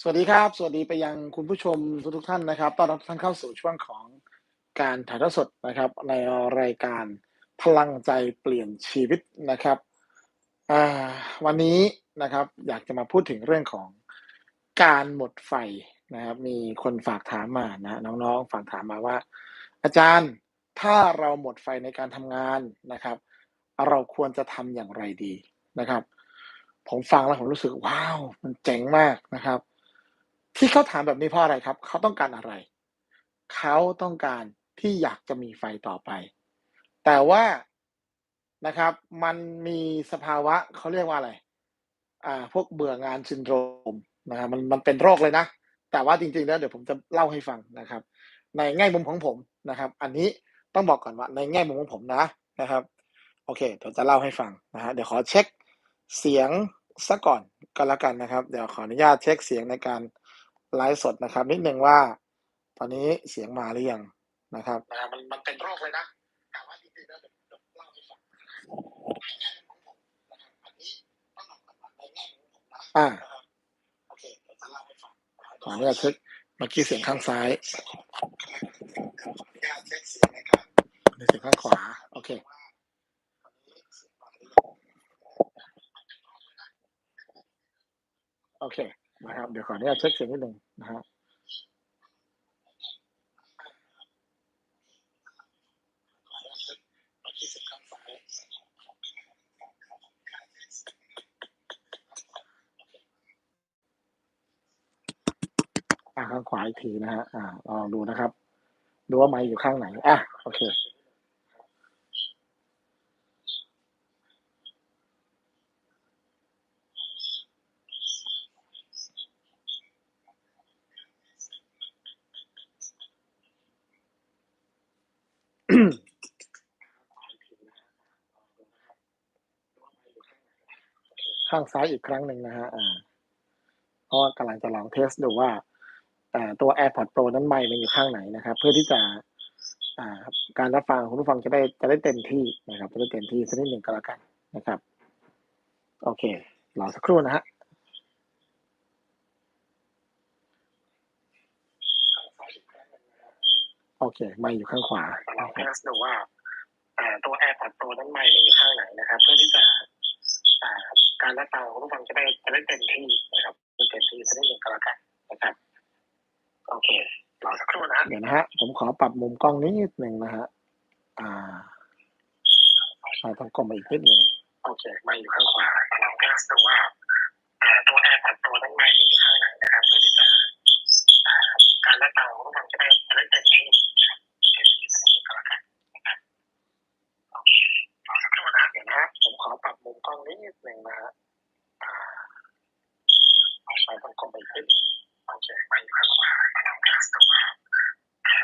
สวัสดีครับ สวัสดีไปยังคุณผู้ชมทุกๆท่านนะครับต้อนรับท่านเข้าสู่ช่วงของการถ่ายทอดสดนะครับ ในรายการพลังใจเปลี่ยนชีวิตนะครับวันนี้นะครับ อยากจะมาพูดถึงเรื่องของการหมดไฟนะครับ มีคนฝากถามมานะน้องๆฝากถามมาว่า อาจารย์ถ้าเราหมดไฟในการทำงานนะครับ เราควรจะทำอย่างไรดีนะครับ ผมฟังแล้วผมรู้สึกว้าว มันเจ๋งมากนะครับ ที่เขาถามแบบนี้เพราะอะไรครับ เขาต้องการอะไร เขาต้องการที่อยากจะมีไฟต่อไป แต่ว่านะครับ มันมีสภาวะเขาเรียกว่าอะไร อ่า พวกเบื่องาน syndrome นะครับมันมันเป็นโรคเลยนะ แต่ว่าจริงๆแล้วเดี๋ยวผมจะเล่าให้ฟังนะครับ ในแง่มุมของผมนะครับ อันนี้ต้องบอกก่อนว่าในแง่มุมของผมนะนะครับ โอเคเดี๋ยวจะเล่าให้ฟังนะครับเดี๋ยวขอเช็กเสียงเสียก่อนก็แล้วกันนะครับ เดี๋ยวขออนุญาตเช็กเสียงในการ ไลฟ์สดนะครับ นิดหนึ่งว่า ตอนนี้เสียงมาหรือยังนะครับนะครับมันมันเป็นโรคเลยนะแต่ว่าจริงๆแล้วเดี๋ยวเดี๋ยวเล่าให้ฟังอาโอเคเดี๋ยวจะเล่าให้ฟังขออนุญาตเช็กเมื่อกี้เสียงข้างซ้ายขออนุญาตเช็กเสียงในการอันนี้เสียงข้างขวาโอเคโอเค นะครับ เดี๋ยวขออนุญาตเช็กเสียงนิดหนึ่งนะครับอาข้างขวาอีกทีนะครับอ่าลองดูนะครับ ดูว่าไมค์อยู่ข้างไหนอาโอเค ข้างซ้ายอีกครั้งหนึ่งนะครับอ่าเพราะกำลังจะลองเทสดูว่าอ่าตัว AirPods Pro นั้นไมค์มันอยู่ข้างไหนนะครับ เพื่อที่จะอ่าการรับฟังของคุณผู้ฟังจะได้จะได้เต็มที่นะครับจะได้เต็มที่สักนิดหนึ่งก็แล้วกันนะครับ โอเครอสักครู่นะครับโอเคไมค์อยู่ข้างขวาลองเทสดูว่าอ่าตัว AirPods Pro นั้นไมค์มันอยู่ข้างไหนนะครับ เพื่อที่จะ การรับฟังของคุณผู้ฟังจะได้จะได้เต็มที่นะครับได้เต็มที่สักนิดหนึ่งก็แล้วกันนะครับโอเครอสักครู่นะครับเดี๋ยวนะครับผมขอปรับมุมกล้องนิดหนึ่งนะครับอ่าอ่าต้องก้มมาอีกนิดหนึ่งโอเคไมค์อยู่ข้างขวาลองเทสต์ดูว่าอ่าตัว AirPods Pro นั้นไมค์มันอยู่ข้างไหนนะครับเพื่อที่จะอ่าการรับฟังของคุณผู้ฟัง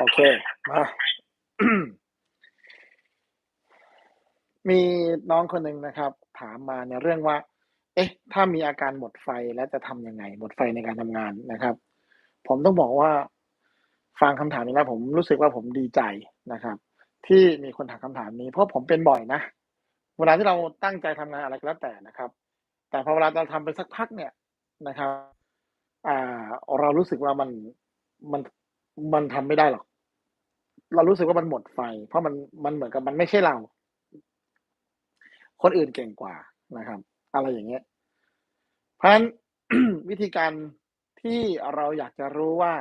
อเค มา มีน้องคนหนึ่งนะครับ ถามมาในเรื่องว่า เอ๊ะ ถ้ามีอาการหมดไฟแล้วจะทำยังไง?หมดไฟในการทำงานนะครับ ผมต้องบอกว่า ฟังคำถามนี้แล้วผมรู้สึกว่าผมดีใจนะครับ ที่มีคนถามคำถามนี้ เพราะผมเป็นบ่อยนะ เวลาที่เราตั้งใจทำงานอะไรก็แล้วแต่นะครับ แต่พอเวลาเราทำไปสักพักเนี่ยนะครับ อ่า เรารู้สึกว่ามันมันมันทำไม่ได้หรอก เรารู้สึกว่ามันหมดไฟ เพราะมันมันเหมือนกับมันไม่ใช่เรา คนอื่นเก่งกว่านะครับ อะไรอย่างเงี้ย เพราะฉะนั้นวิธีการที่เราอยากจะรู้ว่า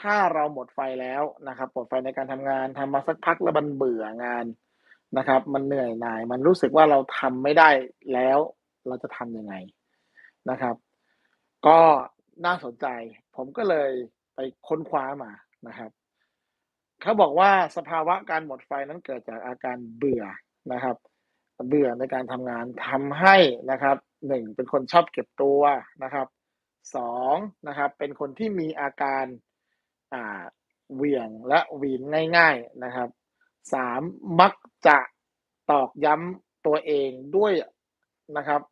ถ้าเราหมดไฟแล้วนะครับ หมดไฟในการทำงานทำมาสักพักแล้วมันเบื่องานนะครับ มันเหนื่อยหน่าย มันรู้สึกว่าเราทำไม่ได้แล้วเราจะทำยังไงนะครับ ก็น่าสนใจ ผมก็เลยไปค้นคว้ามานะครับ เขาบอกว่าสภาวะการหมดไฟนั้นเกิดจากอาการเบื่อนะครับ เบื่อในการทำงานทำให้นะครับ1เป็นคนชอบเก็บตัวนะครับ2นะครับ เป็นคนที่มีอาการอ่าเหวี่ยงและหวีนง่าย ๆนะครับ3มักจะตอกย้ำตัวเองด้วยนะครับ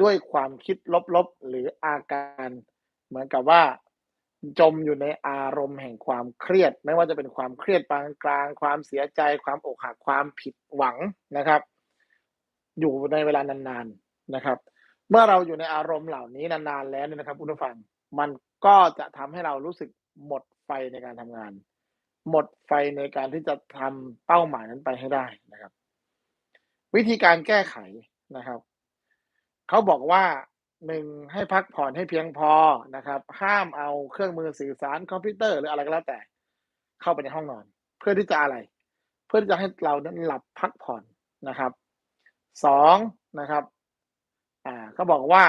ด้วยความคิดลบๆ หรืออาการเหมือนกับว่า จมอยู่ในอารมณ์แห่งความเครียด ไม่ว่าจะเป็นความเครียดปานกลาง ความเสียใจ ความอกหักความผิดหวังนะครับ อยู่ในเวลานานๆนะครับ เมื่อเราอยู่ในอารมณ์เหล่านี้นานๆแล้วเนี่ยนะครับคุณผู้ฟังมันก็จะทำให้เรารู้สึกหมดไฟในการทำงาน หมดไฟในการที่จะทำเป้าหมายนั้นไปให้ได้นะครับ วิธีการแก้ไขนะครับเขาบอกว่า หนึ่งให้พักผ่อนให้เพียงพอนะครับ ห้ามเอาเครื่องมือสื่อสารคอมพิวเตอร์หรืออะไรก็แล้วแต่ เข้าไปในห้องนอน เพื่อที่จะอะไร เพื่อที่จะให้เรานั้นหลับพักผ่อนนะครับสองนะครับ อ่าเขาบอกว่า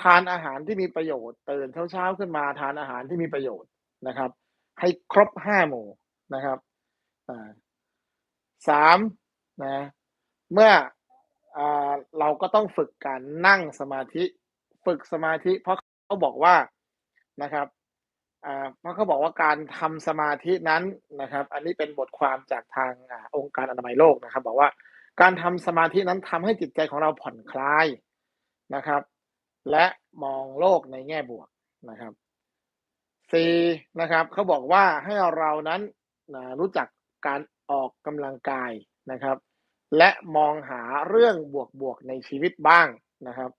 ทานอาหารที่มีประโยชน์ตื่นเช้าๆขึ้นมาทานอาหารที่มีประโยชน์นะครับ ให้ครบห้าหมู่นะครับอ่าสามนะ เมื่ออ่าเราก็ต้องฝึกการนั่งสมาธิ ฝึกสมาธิ เพราะเขาบอกว่านะครับเพราะเขาบอกว่าการทำสมาธินั้นนะครับ อันนี้เป็นบทความจากทางอองค์การอนามัยโลกนะครับ บอกว่าการทำสมาธินั้นทำให้จิตใจของเราผ่อนคลายนะครับ และมองโลกในแง่บวกนะครับสี่นะครับเขาบอกว่าให้เรานั้นนะรู้จักการออกกำลังกายนะครับ และมองหาเรื่องบวกๆในชีวิตบ้างนะครับ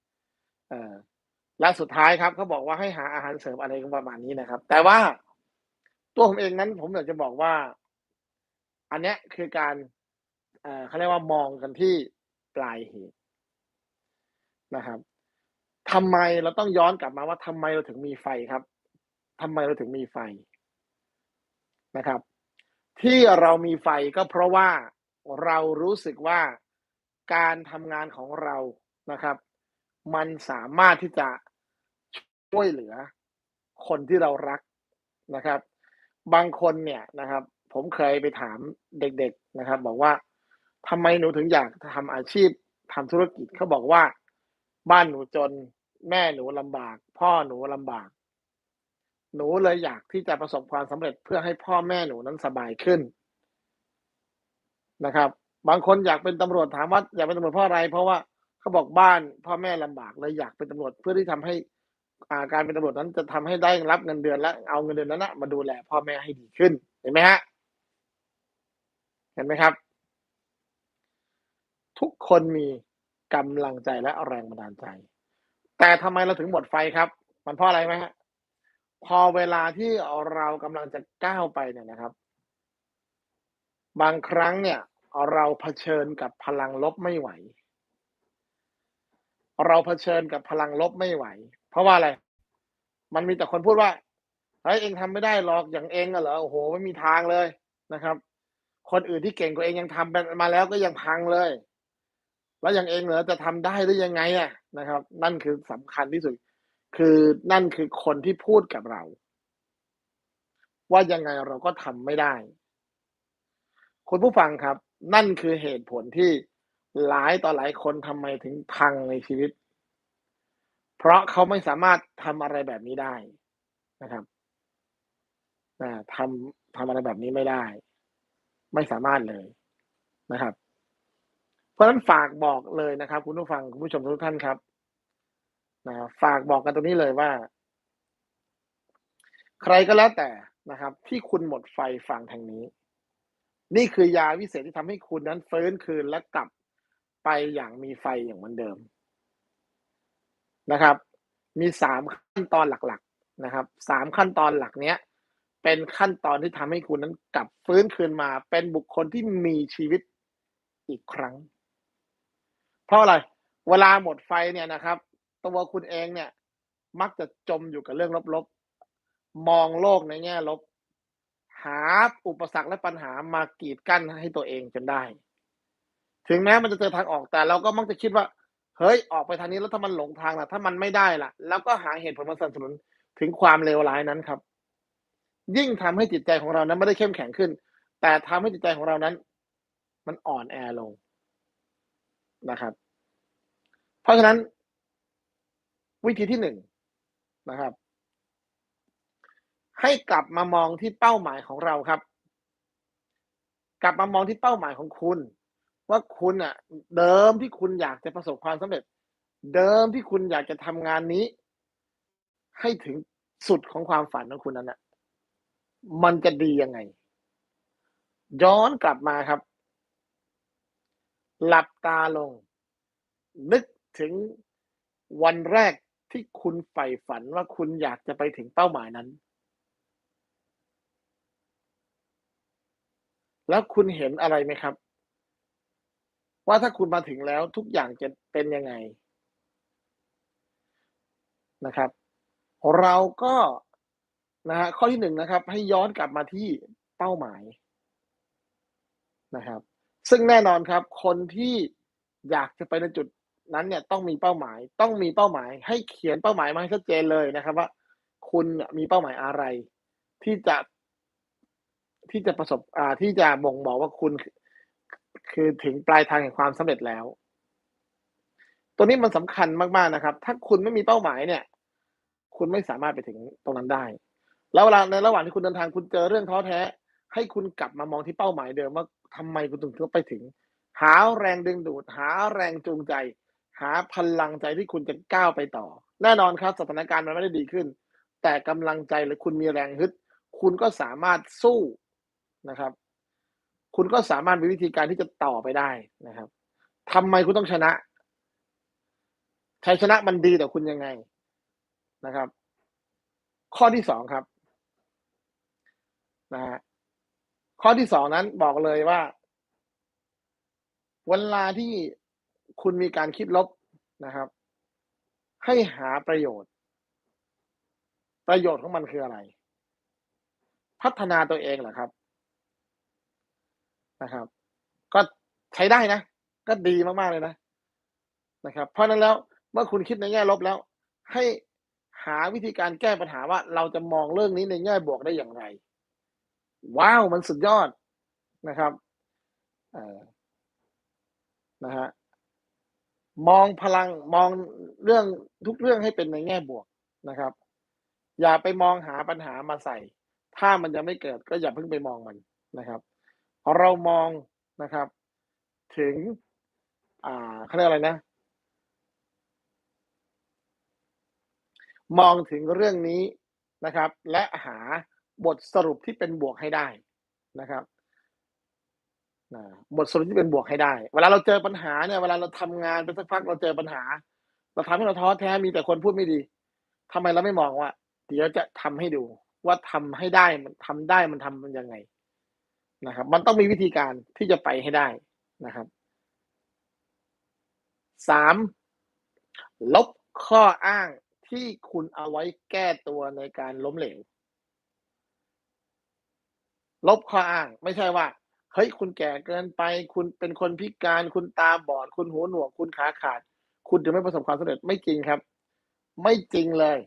และสุดท้ายครับเขาบอกว่าให้หาอาหารเสริมอะไรประมาณนี้นะครับ แต่ว่าตัวผมเองนั้น ผมอยากจะบอกว่า อันเนี้ยคือการเเขาเรียกว่ามองกันที่ปลายเหตุนะครับทำไมเราต้องย้อนกลับมาว่าทำไมเราถึงมีไฟครับทำไมเราถึงมีไฟนะครับ ที่เรามีไฟก็เพราะว่าเรารู้สึกว่าการทำงานของเรานะครับ มันสามารถที่จะช่วยเหลือคนที่เรารักนะครับ บางคนเนี่ยนะครับ ผมเคยไปถามเด็ก ๆนะครับ บอกว่าทำไมหนูถึงอยากทำอาชีพทำธุรกิจเขาบอกว่า บ้านหนูจนแม่หนูลำบาก พ่อหนูลำบาก หนูเลยอยากที่จะประสบความสำเร็จเพื่อให้พ่อแม่หนูนั้นสบายขึ้นนะครับ บางคนอยากเป็นตำรวจถามว่าอยากเป็นตำรวจเพราะอะไร เพราะว่า เขาบอกบ้านพ่อแม่ลำบากเลยอยากเป็นตำรวจเพื่อที่ทำให้อ่าการเป็นตำรวจนั้นจะทำให้ได้รับเงินเดือนและเอาเงินเดือนนั้นนะมาดูแลพ่อแม่ให้ดีขึ้นเห็นไหมฮะเห็นไหมครับ ทุกคนมีกำลังใจและแรงบันดาลใจ แต่ทำไมเราถึงหมดไฟครับ มันเพราะอะไรไหมฮะพอเวลาที่เรากำลังจะก้าวไปเนี่ยนะครับ บางครั้งเนี่ย เราเผชิญกับพลังลบไม่ไหว เราเผชิญกับพลังลบไม่ไหว เพราะว่าอะไร มันมีแต่คนพูดว่าเฮ้ยเองทำไม่ได้หรอกอย่างเองอะเหรอโอ้โหไม่มีทางเลยนะครับ คนอื่นที่เก่งกว่าเองยังทำมาแล้วก็ยังพังเลย แล้วอย่างเองเหรอจะทำได้ได้ยังไงอะนะครับ นั่นคือสำคัญที่สุด คือนั่นคือคนที่พูดกับเรา ว่ายังไงเราก็ทำไม่ได้ คุณผู้ฟังครับ นั่นคือเหตุผลที่ หลายต่อหลายคนทำไมถึงพังในชีวิต เพราะเขาไม่สามารถทำอะไรแบบนี้ได้นะครับทำทำอะไรแบบนี้ไม่ได้ ไม่สามารถเลยนะครับ เพราะฉะนั้นฝากบอกเลยนะครับ คุณผู้ฟังคุณผู้ชมทุกท่านครับนะฝากบอกกันตรงนี้เลยว่า ใครก็แล้วแต่นะครับ ที่คุณหมดไฟฟังทางนี้ นี่คือยาวิเศษที่ทำให้คุณนั้นเฟื้นคืนและกลับ ไปอย่างมีไฟอย่างเหมือนเดิมนะครับ มีสามขั้นตอนหลักๆนะครับสามขั้นตอนหลักเนี้ย เป็นขั้นตอนที่ทำให้คุณนั้นกลับฟื้นคืนมา เป็นบุคคลที่มีชีวิตอีกครั้ง เพราะอะไร เวลาหมดไฟเนี่ยนะครับ ตัวคุณเองเนี่ย มักจะจมอยู่กับเรื่องลบๆ มองโลกในแง่ลบ หาอุปสรรคและปัญหามากีดกั้นให้ตัวเองจนได้ ถึงแม้มันจะเจอทางออกแต่เราก็มักจะคิดว่า เฮ้ยออกไปทางนี้แล้วถ้ามันหลงทางล่ะ ถ้ามันไม่ได้ล่ะ แล้วก็หาเหตุผลมาสนับสนุนถึงความเลวร้ายนั้นครับ ยิ่งทำให้จิตใจของเรานั้นไม่ได้เข้มแข็งขึ้น แต่ทำให้จิตใจของเรานั้น มันอ่อนแอลงนะครับ เพราะฉะนั้น วิธีที่หนึ่งนะครับ ให้กลับมามองที่เป้าหมายของเราครับ กลับมามองที่เป้าหมายของคุณ ว่าคุณอะเดิมที่คุณอยากจะประสบความสำเร็จ เดิมที่คุณอยากจะทำงานนี้ ให้ถึงสุดของความฝันของคุณนั้นอะมันจะดียังไง ย้อนกลับมาครับ หลับตาลง นึกถึงวันแรกที่คุณใฝ่ฝันว่าคุณอยากจะไปถึงเป้าหมายนั้น แล้วคุณเห็นอะไรไหมครับ ว่าถ้าคุณมาถึงแล้วทุกอย่างจะเป็นยังไงนะครับ เราก็นะฮะข้อที่หนึ่งนะครับ ให้ย้อนกลับมาที่เป้าหมายนะครับ ซึ่งแน่นอนครับ คนที่อยากจะไปในจุดนั้นเนี่ยต้องมีเป้าหมาย ต้องมีเป้าหมาย ให้เขียนเป้าหมายมาให้ชัดเจนเลยนะครับ ว่า คุณมีเป้าหมายอะไร ที่จะที่จะประสบอ่าที่จะบ่งบอกว่าคุณ คือถึงปลายทางแห่งความสำเร็จแล้ว ตัวนี้มันสำคัญมากๆนะครับ ถ้าคุณไม่มีเป้าหมายเนี่ย คุณไม่สามารถไปถึงตรงนั้นได้ แล้วเวลาในระหว่างที่คุณเดินทางคุณเจอเรื่องท้อแท้ ให้คุณกลับมามองที่เป้าหมายเดิมว่าทำไมคุณถึงต้องไปถึง หาแรงดึงดูด หาแรงจูงใจ หาพลังใจที่คุณจะก้าวไปต่อ แน่นอนครับสถานการณ์มันไม่ได้ดีขึ้น แต่กำลังใจหรือคุณมีแรงฮึดคุณก็สามารถสู้นะครับ คุณก็สามารถมีวิธีการที่จะต่อไปได้นะครับทำไมคุณต้องชนะชัยชนะมันดีต่อคุณยังไงนะครับ ข้อที่สองครับนะฮะข้อที่สองนั้นบอกเลยว่า เวลาที่คุณมีการคิดลบนะครับ ให้หาประโยชน์ ประโยชน์ของมันคืออะไร พัฒนาตัวเองเหรอครับ นะครับ ก็ใช้ได้นะ ก็ดีมากๆเลยนะนะครับ เพราะนั้นแล้วเมื่อคุณคิดในแง่ลบแล้ว ให้หาวิธีการแก้ปัญหาว่า เราจะมองเรื่องนี้ในแง่บวกได้อย่างไร ว้าวมันสุดยอดนะครับนะฮะมองพลังมองเรื่องทุกเรื่องให้เป็นในแง่บวกนะครับ อย่าไปมองหาปัญหามาใส่ ถ้ามันยังไม่เกิดก็อย่าเพิ่งไปมองมันนะครับ เรามองนะครับ ถึง อ่าเขาเรียกอะไรนะ มองถึงเรื่องนี้นะครับ และหาบทสรุปที่เป็นบวกให้ได้นะครับบทสรุปที่เป็นบวกให้ได้ เวลาเราเจอปัญหาเนี่ย เวลาเราทำงานไปสักพักเราเจอปัญหา เราทำให้เราท้อแท้มีแต่คนพูดไม่ดีทำไมเราไม่มองว่า เดี๋ยวจะทำให้ดู ว่าทำให้ได้มันทำได้มันทำมันยังไง นะครับ มันต้องมีวิธีการที่จะไปให้ได้นะครับสามลบข้ออ้างที่คุณเอาไว้แก้ตัวในการล้มเหลว ลบข้ออ้าง ไม่ใช่ว่าเฮ้ยคุณแก่เกินไป คุณเป็นคนพิการ คุณตาบอด คุณหูหนวก คุณขาขาด คุณถึงไม่ประสบความสำเร็จไม่จริงครับ ไม่จริงเลย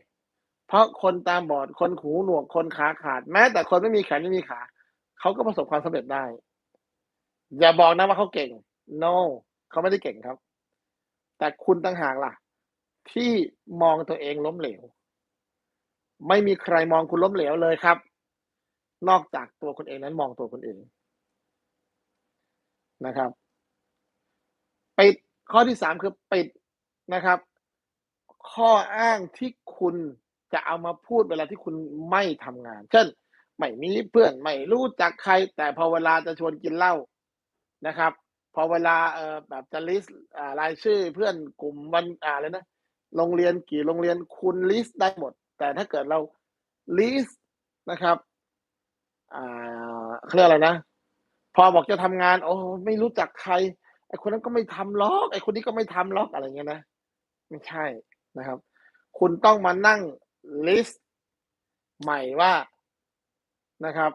เพราะคนตาบอด คนหูหนวก คนขาขาด แม้แต่คนไม่มีแขนไม่มีขา เขาก็ประสบความสำเร็จได้ อย่าบอกนะว่าเขาเก่ง no เขาไม่ได้เก่งครับ แต่คุณตั้งหากล่ะ ที่มองตัวเองล้มเหลว ไม่มีใครมองคุณล้มเหลวเลยครับ นอกจากตัวคนเองนั้นมองตัวคนเองนะครับปิดข้อที่สามคือปิดนะครับ ข้ออ้างที่คุณจะเอามาพูดเวลาที่คุณไม่ทำงาน เช่น ไม่มีเพื่อนไม่รู้จักใคร แต่พอเวลาจะชวนกินเหล้านะครับ พอเวลาเออแบบจะลิสต์รายชื่อเพื่อนกลุ่มวันอ่าเลยนะโรงเรียนกี่โรงเรียนคุณลิสต์ได้หมด แต่ถ้าเกิดเราลิสต์นะครับอ่าเครียกอะไรนะ พอบอกจะทำงาน โอ้ไม่รู้จักใครไอ้คนนั้นก็ไม่ทำล็อกไอ้คนนี้ก็ไม่ทำล็อกอะไรเงี้ยนะ ไม่ใช่นะครับ คุณต้องมานั่งลิสต์ใหม่ว่า นะครับ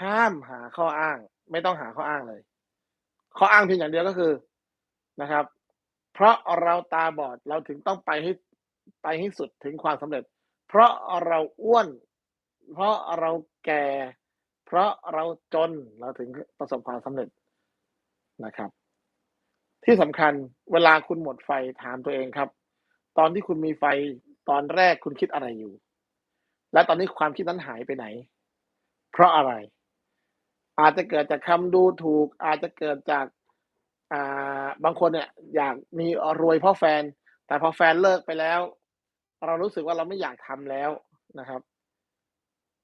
ห้ามหาข้ออ้าง ไม่ต้องหาข้ออ้างเลย ข้ออ้างเพียงอย่างเดียวก็คือนะครับ เพราะเราตาบอดเราถึงต้องไปให้ไปให้สุดถึงความสำเร็จ เพราะเราอ้วน เพราะเราแก่ เพราะเราจนเราถึงประสบความสำเร็จนะครับ ที่สำคัญเวลาคุณหมดไฟถามตัวเองครับ ตอนที่คุณมีไฟตอนแรกคุณคิดอะไรอยู่ และตอนนี้ความคิดนั้นหายไปไหน เพราะอะไร อาจจะเกิดจากคำดูถูก อาจจะเกิดจากอ่าบางคนเนี่ย อยากมีรวยเพราะแฟน แต่พอแฟนเลิกไปแล้ว เรารู้สึกว่าเราไม่อยากทำแล้วนะครับ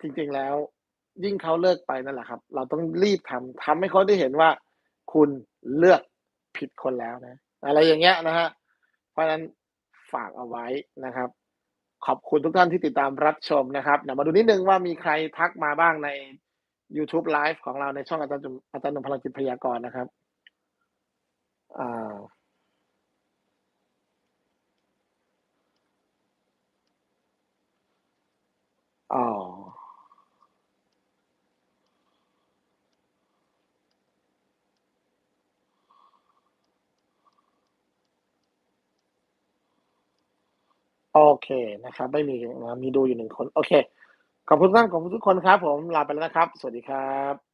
จริงๆแล้ว ยิ่งเขาเลิกไปนั่นแหละครับ เราต้องรีบทำทำให้เขาได้เห็นว่า คุณเลือกผิดคนแล้วนะ อะไรอย่างเงี้ยนะฮะเพราะฉะนั้นฝากเอาไว้นะครับ ขอบคุณทุกท่านที่ติดตามรับชมนะครับเดี๋ยวมาดูนิดนึงว่ามีใครทักมาบ้างในยูทูบไลฟ์ของเราในช่องอาจารย์จุอาจารย์หนุ่มพลังจิตพยากรณ์นะครับอ่าอ๋อ โอเคนะครับ ไม่มีนะมีดูอยู่หนึ่งคน โอเค ขอบคุณทุกท่านขอบคุณทุกคนครับ ผมลาไปแล้วนะครับ สวัสดีครับ